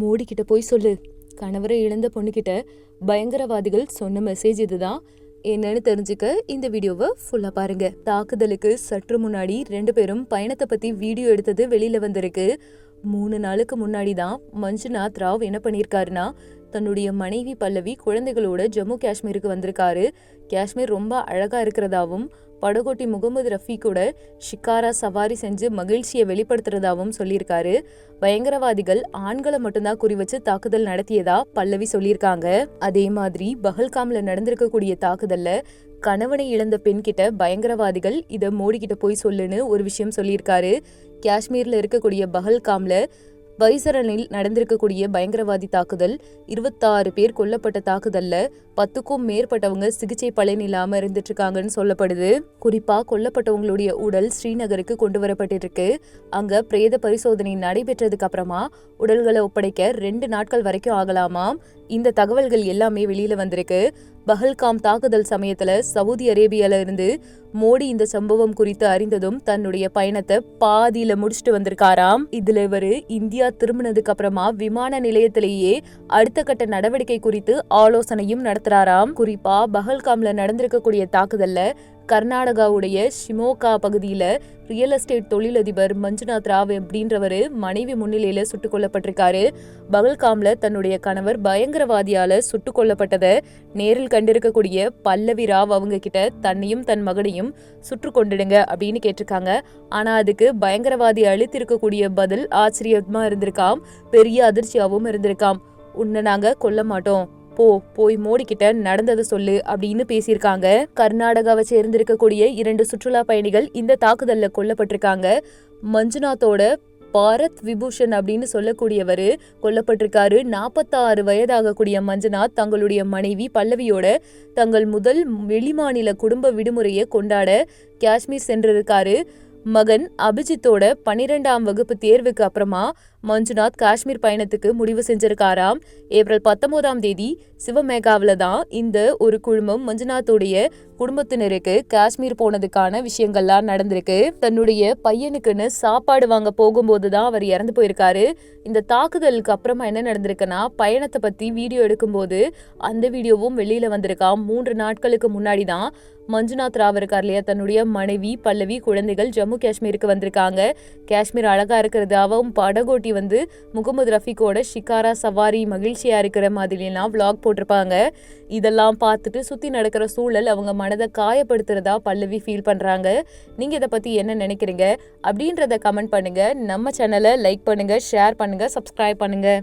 மோடி போய் சொல்லு. கணவரை இழந்த பொண்ணுக்கிட்ட பயங்கரவாதிகள் சொன்ன மெசேஜ் இதுதான். என்னன்னு தெரிஞ்சுக்க இந்த வீடியோவை ஃபுல்லாக பாருங்க. தாக்குதலுக்கு சற்று முன்னாடி ரெண்டு பேரும் பயணத்தை பற்றி வீடியோ எடுத்தது வெளியில் வந்திருக்கு. மூணு நாளுக்கு முன்னாடி தான் மஞ்சுநாத் ராவ் என்ன பண்ணியிருக்காருன்னா தன்னுடைய மனைவி பல்லவி குழந்தைகளோட ஜம்மு காஷ்மீருக்கு வந்திருக்காரு. காஷ்மீர் ரொம்ப அழகா இருக்கிறதாவும் படகோட்டி முகமது ரஃபி கூட ஷிக்காரா சவாரி செஞ்சு மகிழ்ச்சியை வெளிப்படுத்துறதாவும் சொல்லியிருக்காரு. பயங்கரவாதிகள் ஆண்களை மட்டும்தான் குறி வச்சு தாக்குதல் நடத்தியதா பல்லவி சொல்லியிருக்காங்க. அதே மாதிரி பஹல்காம்ல நடந்திருக்கக்கூடிய தாக்குதல்ல கணவனை இழந்த பெண் கிட்ட பயங்கரவாதிகள் இதை மோடி கிட்ட போய் சொல்லுன்னு ஒரு விஷயம் சொல்லியிருக்காரு. காஷ்மீர்ல இருக்கக்கூடிய பஹல்காம்ல வைசரனில் நடந்திருக்கக்கூடிய பயங்கரவாதி தாக்குதல் இருபத்தாறு பேர் கொல்லப்பட்ட தாக்குதல்ல பத்துக்கும் மேற்பட்டவங்க சிகிச்சை பலன் இல்லாம இருந்துட்டு இருக்காங்கன்னு சொல்லப்படுது. குறிப்பா கொல்லப்பட்டவங்களுடைய உடல் ஸ்ரீநகருக்கு கொண்டு வரப்பட்டிருக்கு. அங்க பிரேத பரிசோதனை நடைபெற்றதுக்கு அப்புறமா உடல்களை ஒப்படைக்க ரெண்டு நாட்கள் வரைக்கும் ஆகலாமாம். இந்த தகவல்கள் எல்லாமே வெளியில வந்திருக்கு. பஹல்காம் தாக்குதல் சமயத்துல சவுதி அரேபியால இருந்து மோடி இந்த சம்பவம் குறித்து அறிந்ததும் தன்னுடைய பயணத்தை பாதியில முடிச்சுட்டு வந்திருக்காராம். இதுல இவரு இந்தியா திரும்பினதுக்கு அப்புறமா விமான நிலையத்திலேயே அடுத்த கட்ட நடவடிக்கை குறித்து ஆலோசனையும் நடத்துறாராம். குறிப்பா பஹல்காம்ல நடந்திருக்கக்கூடிய தாக்குதல்ல கர்நாடகாவுடைய ஷிமோகா பகுதியில் ரியல் எஸ்டேட் தொழிலதிபர் மஞ்சுநாத் ராவ் அப்படின்றவரு மனைவி முன்னிலையில் சுட்டுக் கொல்லப்பட்டிருக்காரு. பகல்காம்ல தன்னுடைய கணவர் பயங்கரவாதியால சுட்டுக் கொல்லப்பட்டதை நேரில் கண்டிருக்கக்கூடிய பல்லவி ராவ் அவங்க கிட்ட தன்னையும் தன் மகனையும் சுற்று கொண்டுடுங்க அப்படின்னு கேட்டிருக்காங்க. ஆனா அதுக்கு பயங்கரவாதி அளித்திருக்கக்கூடிய பதில் ஆச்சரியமா இருந்திருக்காம் பெரிய அதிர்ச்சியாகவும் இருந்திருக்காம். உன்னை நாங்க கொல்ல மாட்டோம். போ போய் மோடி கிட்ட நடந்ததை சொல்லு அப்படின்னு பேசியிருக்காங்க. கர்நாடகாவை சேர்ந்திருக்கக்கூடிய இரண்டு சுற்றுலா பயணிகள் இந்த தாக்குதல்ல கொல்லப்பட்டிருக்காங்க. மஞ்சுநாத்தோட பாரத் விபூஷன் அப்படின்னு சொல்லக்கூடியவர் கொல்லப்பட்டிருக்காரு. நாற்பத்தாறு வயதாகக்கூடிய மஞ்சுநாத் தங்களுடைய மனைவி பல்லவியோட தங்கள் முதல் வெளிமாநில குடும்ப விடுமுறையை கொண்டாட காஷ்மீர் சென்றிருக்காரு. மகன் அபிஜித்தோட பன்னிரெண்டாம் வகுப்பு தேர்வுக்கு அப்புறமா மஞ்சுநாத் காஷ்மீர் பயணத்துக்கு முடிவு செஞ்சிருக்காராம். ஏப்ரல் பத்தொன்பதாம் தேதி சிவமேகாவில் தான் இந்த ஒரு குழுமம் மஞ்சுநாத்துடைய குடும்பத்தினருக்கு காஷ்மீர் போனதுக்கான விஷயங்கள்லாம் நடந்திருக்கு. தன்னுடைய பையனுக்குன்னு சாப்பாடு வாங்க போகும்போது தான் அவர் இறந்து போயிருக்காரு. இந்த தாக்குதலுக்கு அப்புறமா என்ன நடந்திருக்குன்னா பயணத்தை பத்தி வீடியோ எடுக்கும்போது அந்த வீடியோவும் வெளியில வந்திருக்காம் மூன்று நாட்களுக்கு முன்னாடி தான் மஞ்சுநாத் ராவ் இருக்கார் இல்லையா தன்னுடைய மனைவி பல்லவி குழந்தைகள் ஜம்மு காஷ்மீருக்கு வந்திருக்காங்க. காஷ்மீர் அழகா இருக்கிறதாவும் படகோட்டி வந்து முகமது ரஃபிகோட ஷிகாரா சவாரி மகிழ்ச்சியா இருக்கிற மாதிரிலாம் விளாக் போட்டிருப்பாங்க. இதெல்லாம் பார்த்துட்டு சுத்தி நடக்கிற சூழல் அவங்க மனதை காயப்படுத்துறதா பல்லவி ஃபீல் பண்ணுறாங்க நீங்கள் இதை பற்றி என்ன நினைக்கிறீங்க? அப்படின்றத கமெண்ட் பண்ணுங்கள் நம்ம சேனலை லைக் பண்ணுங்கள் ஷேர் பண்ணுங்கள் சப்ஸ்கிரைப் பண்ணுங்கள்